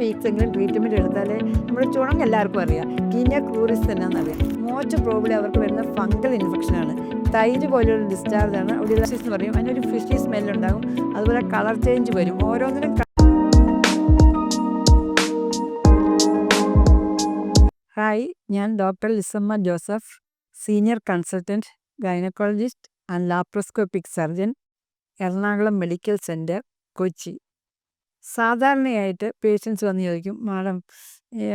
Weeks എങ്കിലും treatment എടുത്താലേ നമ്മുടെ ചുണങ്ങ് എല്ലാവർക്കും അറിയാം. കീനിയ ക്രൂറിസ് എന്നറിയാം മോസ്റ്റ് പ്രോബ്ലം അവർക്ക് വരുന്ന ഫംഗൽ ഇൻഫെക്ഷനാണ് തൈര് പോലെയുള്ള ആണ്. അവിടെ എന്ന് പറയും. അതിനൊരു ഫിഷി സ്മെല്ലുണ്ടാകും അതുപോലെ കളർ ചേഞ്ച് വരും. ഓരോന്നിനും ഹായ് ഞാൻ doctor Lissamma Joseph senior consultant gynaecologist and laparoscopic surgeon Ernakulam medical centre Kochi. സാധാരണയായിട്ട് പേഷ്യൻസ് വന്ന് ചോദിക്കും മാഡം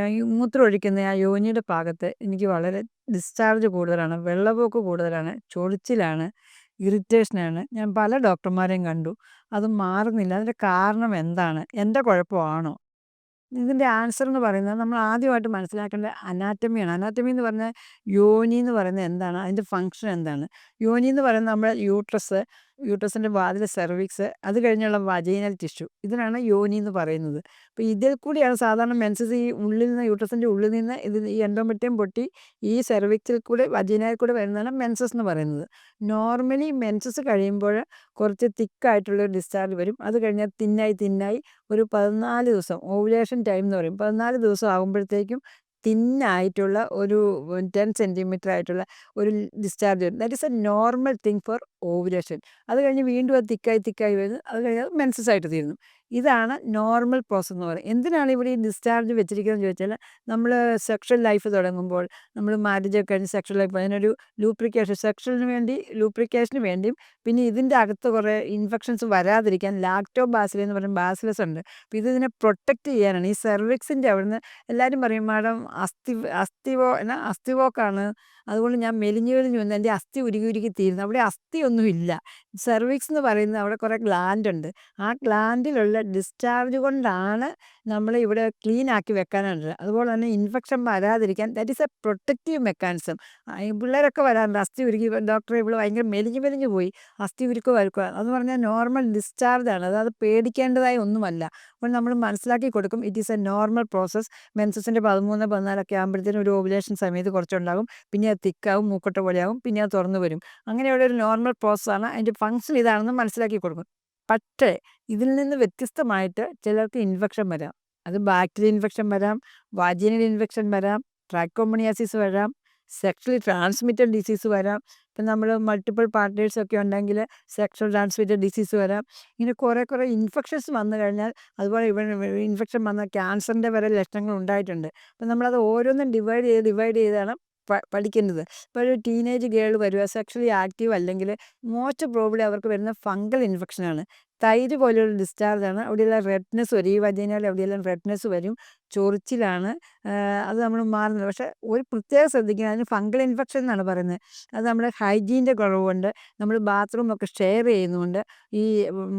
ഈ മൂത്രം ഒഴിക്കുന്ന ആ യോനിയുടെ ഭാഗത്ത് എനിക്ക് വളരെ ഡിസ്ചാർജ് കൂടുതലാണ് വെള്ളപോക്ക് കൂടുതലാണ് ചൊറിച്ചിലാണ് ഇറിറ്റേഷനാണ് ഞാൻ പല ഡോക്ടർമാരെയും കണ്ടു. അത് മാറുന്നില്ല. അതിന്റെ കാരണം എന്താണ്? എന്റെ കുഴപ്പമാണോ? ഇതിന്റെ ആൻസർ എന്ന് പറയുന്നത് നമ്മൾ ആദ്യമായിട്ട് മനസ്സിലാക്കേണ്ട അനാറ്റമിയാണ് അനാറ്റമി എന്ന് പറഞ്ഞാൽ യോനി എന്ന് പറയുന്നത് എന്താണ്? അതിന്റെ ഫങ്ഷൻ എന്താണ്? യോനി എന്ന് പറയുന്നത് നമ്മുടെ യൂട്രസ് യൂട്രസിന്റെ വാതിൽ സെർവിക്സ് അത് കഴിഞ്ഞുള്ള വജൈനൽ ടിഷ്യൂ. ഇതിനാണ് യോനി എന്ന് പറയുന്നത്. അപ്പോൾ ഇതിൽ കൂടിയാണ് സാധാരണ മെൻസസ് ഈ ഉള്ളിൽ നിന്ന് യൂട്രസിന്റെ ഉള്ളിൽ നിന്ന് ഇത് ഈ എൻഡോമെറ്റിയം പൊട്ടി ഈ സെർവിക്സിൽ കൂടെ വജൈനയിൽ കൂടെ വരുന്നതാണ് മെൻസസ് എന്ന് പറയുന്നത്. നോർമലി മെൻസസ് കഴിയുമ്പോൾ കുറച്ച് തിക്കായിട്ടുള്ള ഡിസ്ചാർജ് വരും. അത് കഴിഞ്ഞാൽ തിന്നായി തിന്നായി ഒരു പതിനാല് ദിവസം ഓവുലേഷൻ ടൈം എന്ന് പറയും. പതിനാല് ദിവസം ആകുമ്പോഴത്തേക്കും തിന്നായിട്ടുള്ള ഒരു ടെൻ സെന്റിമീറ്റർ ആയിട്ടുള്ള ഒരു ഡിസ്ചാർജ് വരും. That is a normal thing for ovulation അത് കഴിഞ്ഞ് വീണ്ടും അത് തിക്കായി തിക്കായി വരുന്നു. അത് കഴിഞ്ഞ് മെൻസസ് ആയിട്ട് തീരുന്നു. ഇതാണ് നോർമൽ പ്രോസസ്സ് എന്ന് പറയുന്നത്. എന്തിനാണ് ഇവിടെ ഈ ഡിസ്ചാർജ് വെച്ചിരിക്കുന്നത് ചോദിച്ചാൽ നമ്മൾ സെക്ഷൽ ലൈഫ് തുടങ്ങുമ്പോൾ നമ്മൾ മാരേജ് ഒക്കെ കഴിഞ്ഞ് സെക്ഷൽ ലൈഫ് അതിനൊരു ലൂപ്രിക്കേഷൻ സെക്ഷലിന് വേണ്ടി ലൂപ്രിക്കേഷന് വേണ്ടിയും പിന്നെ ഇതിന്റെ അകത്ത് കുറേ ഇൻഫെക്ഷൻസ് വരാതിരിക്കാൻ ലാക്ടോ ബാസിൽ എന്ന് പറയുന്ന ബാസിലസ് ഉണ്ട്. അപ്പോൾ ഇത് ഇതിനെ പ്രൊട്ടക്റ്റ് ചെയ്യാനാണ്. ഈ സെർവിക്സിന്റെ അവിടുന്ന് എല്ലാവരും പറയും മാഡം അസ്ഥി അസ്ഥിവോ എന്നാ അസ്ഥിവോക്കാണ്. അതുകൊണ്ട് ഞാൻ മെലിഞ്ഞു മെലിഞ്ഞു വന്ന് എന്റെ അസ്ഥി ഉരുകി ഉരുകി തീരുന്നു. അവിടെ അസ്ഥിയൊന്നുമില്ല സെർവിക്സ് എന്ന് പറയുന്നത് അവിടെ കുറേ ഗ്ലാൻഡ് ഉണ്ട് ആ ഗ്ലാൻഡിലുള്ള ഡിസ്ചാർജ് കൊണ്ടാണ് നമ്മൾ ഇവിടെ ക്ലീൻ ആക്കി വെക്കാനുണ്ട്. അതുപോലെ തന്നെ ഇൻഫെക്ഷൻ വരാതിരിക്കാൻ that is a protective mechanism. പിള്ളേരൊക്കെ വരാറുണ്ട്. അസ്ഥി ഉരുക്കി ഡോക്ടറെ ഇവിടെ ഭയങ്കര മെലിഞ്ഞ് മെലിഞ്ഞ് പോയി അസ്ഥി ഉരുക്ക് വരുക്കുക എന്ന് പറഞ്ഞാൽ നോർമൽ ഡിസ്ചാർജ് ആണ്. അതായത് പേടിക്കേണ്ടതായി ഒന്നുമല്ല. അപ്പോൾ നമ്മൾ മനസ്സിലാക്കി കൊടുക്കും. It is a normal process മെൻസസിന്റെ പതിമൂന്ന് പതിനാലൊക്കെ ആകുമ്പോഴത്തേനും ഒരു ഓവുലേഷൻ സമയത്ത് കുറച്ചുണ്ടാകും. പിന്നെ അത് തിക്കാവും മൂക്കൊട്ട പോലെയാവും. പിന്നെ അത് തുറന്നു വരും. അങ്ങനെയുള്ള ഒരു നോർമൽ പ്രോസസ്സാണ് അതിന്റെ ഫങ്ഷൻ ഇതാണെന്ന് മനസ്സിലാക്കി കൊടുക്കും. പക്ഷേ ഇതിൽ നിന്ന് വ്യത്യസ്തമായിട്ട് ചിലർക്ക് ഇൻഫെക്ഷൻ വരാം. അത് ബാക്ടീരിയ ഇൻഫെക്ഷൻ വരാം വാജിനൽ ഇൻഫെക്ഷൻ വരാം ട്രാക്കോമണിയാസിസ് വരാം സെക്ഷലി ട്രാൻസ്മിറ്റഡ് ഡിസീസ് വരാം. ഇപ്പം നമ്മൾ മൾട്ടിപ്പിൾ പാർട്ട്നേഴ്സ് ഒക്കെ ഉണ്ടെങ്കിൽ സെക്ഷൽ ട്രാൻസ്മിറ്റഡ് ഡിസീസ് വരാം. ഇങ്ങനെ കുറേ കുറേ ഇൻഫെക്ഷൻസ് വന്നു കഴിഞ്ഞാൽ അതുപോലെ ഇവ ഇൻഫെക്ഷൻ വന്ന ക്യാൻസറിന്റെ വരെ ലക്ഷണങ്ങൾ ഉണ്ടായിട്ടുണ്ട്. അപ്പം നമ്മളത് ഓരോന്നും ഡിവൈഡ് ചെയ്ത് ഡിവൈഡ് ചെയ്താണ് പഠിക്കേണ്ടത് ഇപ്പോൾ ഒരു ടീനേജ് ഗേൾ വരിക സെക്ഷലി ആക്റ്റീവ് അല്ലെങ്കിൽ മോസ്റ്റ് പ്രോബ്ലി അവർക്ക് വരുന്ന ഫംഗൽ ഇൻഫെക്ഷനാണ്. തൈര് പോലെയുള്ള ഡിസ്ചാർജാണ് അവിടെയെല്ലാം റെഡ്നെസ് വരും. ഈ വജനയിൽ അവിടെയെല്ലാം റെഡ്നെസ് വരും. ചൊറിച്ചിലാണ്. അത് നമ്മൾ മാറുന്നത് പക്ഷേ ഒരു പ്രത്യേകം ശ്രദ്ധിക്കണം. അതിന് ഫംഗൽ ഇൻഫെക്ഷൻ എന്നാണ് പറയുന്നത്. അത് നമ്മുടെ ഹൈജീന്റെ കുറവുകൊണ്ട് നമ്മൾ ബാത്റൂമൊക്കെ ഷെയർ ചെയ്യുന്നതുകൊണ്ട് ഈ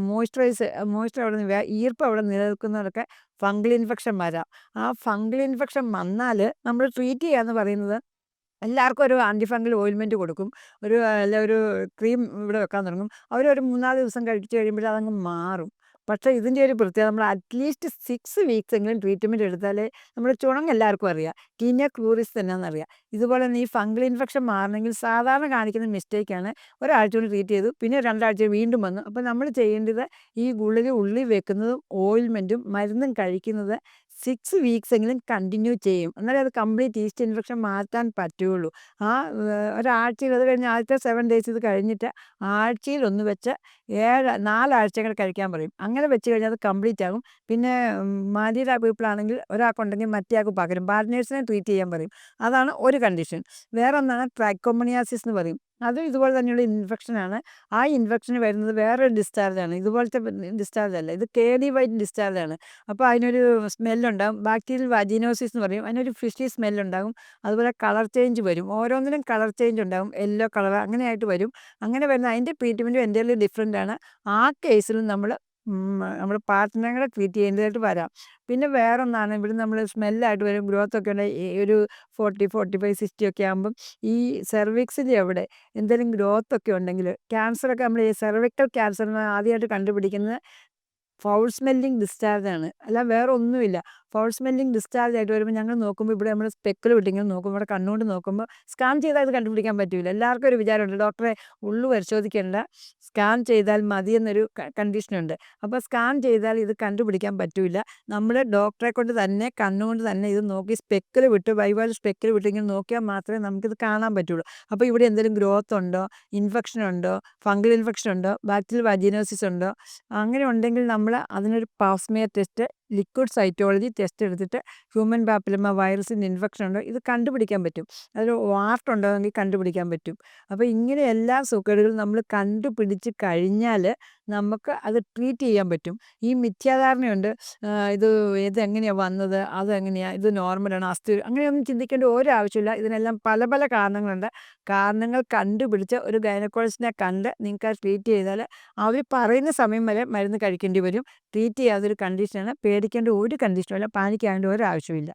മോയ്സ്ചറൈസ് മോയ്സ്ചർ അവിടെ നിന്ന് ഈർപ്പം അവിടെ നിലനിൽക്കുന്നവരൊക്കെ ഫംഗൽ ഇൻഫെക്ഷൻ വരാം. ആ ഫംഗൽ ഇൻഫെക്ഷൻ വന്നാൽ നമ്മൾ ട്രീറ്റ് ചെയ്യുക എന്ന് പറയുന്നത് എല്ലാവർക്കും ഒരു ആന്റി ഫംഗൽ ഓയിൽമെന്റ് കൊടുക്കും. ഒരു അല്ല ഒരു ക്രീം ഇവിടെ വെക്കാൻ തുടങ്ങും. ഒരു മൂന്നാൽ ദിവസം കഴിച്ച് കഴിയുമ്പോൾ അതങ്ങ് മാറും. പക്ഷേ ഇതിന്റെ ഒരു പ്രത്യേകത നമ്മൾ അറ്റ്ലീസ്റ്റ് സിക്സ് വീക്സ് എങ്കിലും ട്രീറ്റ്മെന്റ് എടുത്താലേ നമ്മുടെ ചുണങ്ങ് എല്ലാവർക്കും അറിയാം. കീനിയ ക്രൂറിസ് തന്നെയെന്നറിയാം ഇതുപോലെ തന്നെ ഈ ഫംഗൽ ഇൻഫെക്ഷൻ മാറണമെങ്കിൽ സാധാരണ കാണിക്കുന്ന മിസ്റ്റേക്കാണ് ഒരാഴ്ച കൊണ്ട് ട്രീറ്റ് ചെയ്തു. പിന്നെ രണ്ടാഴ്ച വീണ്ടും വന്നു. അപ്പോൾ നമ്മൾ ചെയ്യേണ്ടത് ഈ ഗുളിക ഉള്ളി വെക്കുന്നതും ഓയിൽമെന്റും മരുന്നും കഴിക്കുന്നത് സിക്സ് വീക്സ് എങ്കിലും കണ്ടിന്യൂ ചെയ്യും. എന്നാലേ അത് കംപ്ലീറ്റ് ഈസ്റ്റ് ഇൻഫെക്ഷൻ മാറ്റാൻ പറ്റുകയുള്ളൂ ആ ഒരാഴ്ചയിൽ അത് കഴിഞ്ഞ് ആദ്യത്തെ സെവൻ ഡേയ്സ് ഇത് കഴിഞ്ഞിട്ട് ആഴ്ചയിൽ ഒന്ന് വെച്ച് ഏഴ് നാലാഴ്ചകൾ കഴിക്കാൻ പറയും. അങ്ങനെ വെച്ച് കഴിഞ്ഞാൽ അത് കംപ്ലീറ്റ് ആകും. പിന്നെ മാലിയുടെ പീപ്പിളാണെങ്കിൽ ഒരാൾക്കുണ്ടെങ്കിൽ മറ്റേ ആൾക്ക് പകരും. പാർട്ട്നേഴ്സിനെ ട്രീറ്റ് ചെയ്യാൻ പറയും. അതാണ് ഒരു കണ്ടീഷൻ വേറെ ഒന്നാണ് ട്രൈക്കോമണിയാസിസ് എന്ന് പറയും. അതും ഇതുപോലെ തന്നെയുള്ള ഇൻഫെക്ഷനാണ്. ആ ഇൻഫെക്ഷൻ വരുന്നത് വേറൊരു ഡിസ്ചാർജാണ്. ഇതുപോലത്തെ ഡിസ്ചാർജ് അല്ല ഇത് കെ ഡി വൈറ്റ് ഡിസ്ചാർജാണ്. അപ്പോൾ അതിനൊരു സ്മെല്ലുണ്ടാകും ബാക്ടീരിയൽ വജിനോസിസ് എന്ന് പറയും. അതിനൊരു ഫിഷി സ്മെല്ലുണ്ടാകും. അതുപോലെ കളർ ചേഞ്ച് വരും. ഓരോന്നിനും കളർ ചേഞ്ച് ഉണ്ടാകും. യെല്ലോ കളർ അങ്ങനെയായിട്ട് വരും. അങ്ങനെ വരുന്ന അതിന്റെ ട്രീറ്റ്മെന്റും എന്റെ ഡിഫറെന്റ് ആണ്. ആ കേസിലും നമ്മൾ നമ്മൾ പാർട്ട്നറെ ട്രീറ്റ് ചെയ്യുന്നതായിട്ട് വരാം. പിന്നെ വേറെ ഒന്നാണ് ഇവിടെ നമ്മൾ സ്മെല്ലായിട്ട് വരും ഗ്രോത്ത് ഒക്കെ ഉണ്ട് ഒരു ഫോർട്ടി ഫോർട്ടി ഫൈവ് സിക്സ്റ്റി ഒക്കെ ആകുമ്പം ഈ സെർവിക്സിന്റെ അവിടെ എന്തെങ്കിലും ഗ്രോത്ത് ഒക്കെ ഉണ്ടെങ്കിൽ ക്യാൻസറൊക്കെ നമ്മൾ ഈ സെർവിക്കൽ ക്യാൻസർ ആദ്യമായിട്ട് കണ്ടുപിടിക്കുന്നത് ഫൗൾ സ്മെല്ലിംഗ് ഡിസ്ചാർജ് ആണ്. അല്ല വേറെ ഒന്നുമില്ല ഫൗൾ സ്മെല്ലിംഗ് ഡിസ്ചാർജ് ആയിട്ട് വരുമ്പോൾ ഞങ്ങൾ നോക്കുമ്പോൾ ഇവിടെ നമ്മൾ സ്പെക്കൽ വിട്ടിങ്ങനെ നോക്കുമ്പോൾ ഇവിടെ കണ്ണുകൊണ്ട് നോക്കുമ്പോൾ സ്കാൻ ചെയ്താൽ ഇത് കണ്ടുപിടിക്കാൻ പറ്റില്ല എല്ലാവർക്കും ഒരു വിചാരമുണ്ട് ഡോക്ടറെ ഉള്ളു പരിശോധിക്കേണ്ട. സ്കാൻ ചെയ്താൽ മതി എന്നൊരു കണ്ടീഷനുണ്ട്. അപ്പോൾ സ്കാൻ ചെയ്താൽ ഇത് കണ്ടുപിടിക്കാൻ പറ്റില്ല നമ്മൾ ഡോക്ടറെ കൊണ്ട് തന്നെ കണ്ണുകൊണ്ട് തന്നെ ഇത് നോക്കി സ്പെക്കിൽ വിട്ട് വൈവാൽ സ്പെക്കിൽ വിട്ട് നോക്കിയാൽ മാത്രമേ നമുക്കിത് കാണാൻ പറ്റുള്ളൂ. അപ്പോൾ ഇവിടെ എന്തെങ്കിലും ഗ്രോത്ത് ഉണ്ടോ? ഇൻഫെക്ഷൻ ഉണ്ടോ? ഫംഗൽ ഇൻഫെക്ഷൻ ഉണ്ടോ? ബാക്ടീരിയൽ വജീനോസിസ് ഉണ്ടോ? അങ്ങനെ ഉണ്ടെങ്കിൽ നമ്മൾ അതിനൊരു pap smear test liquid cytology test എടുത്തിട്ട് ഹ്യൂമൻ പാപ്പിലമ വൈറസിന്റെ ഇൻഫെക്ഷൻ ഉണ്ടോ ഇത് കണ്ടുപിടിക്കാൻ പറ്റും. അതിൽ വാർട്ട് ഉണ്ടോയെങ്കിൽ കണ്ടുപിടിക്കാൻ പറ്റും. അപ്പോൾ ഇങ്ങനെ എല്ലാ സുഖേടുകളും നമ്മൾ കണ്ടുപിടിച്ച് കഴിഞ്ഞാൽ നമുക്ക് അത് ട്രീറ്റ് ചെയ്യാൻ പറ്റും. ഈ മിഥ്യാധാരണയുണ്ട് ഇത് ഇതെങ്ങനെയാണ് വന്നത് അതെങ്ങനെയാണ് ഇത് നോർമലാണ് അസ്ഥി അങ്ങനെയൊന്നും ചിന്തിക്കേണ്ട ഒരു ആവശ്യമില്ല. ഇതിനെല്ലാം പല പല കാരണങ്ങളുണ്ട്. കാരണങ്ങൾ കണ്ടുപിടിച്ച് ഒരു ഗൈനക്കോളജിസ്റ്റിനെ കണ്ട് നിങ്ങൾക്ക് ട്രീറ്റ് ചെയ്താൽ അവർ പറയുന്ന സമയം വരെ മരുന്ന് കഴിക്കേണ്ടി വരും. ട്രീറ്റ് ചെയ്യാതൊരു കണ്ടീഷനാണ് പേടിക്കേണ്ട ഒരു കണ്ടീഷനുമില്ല പാനിക്കാവേണ്ട ഒരു ആവശ്യമില്ല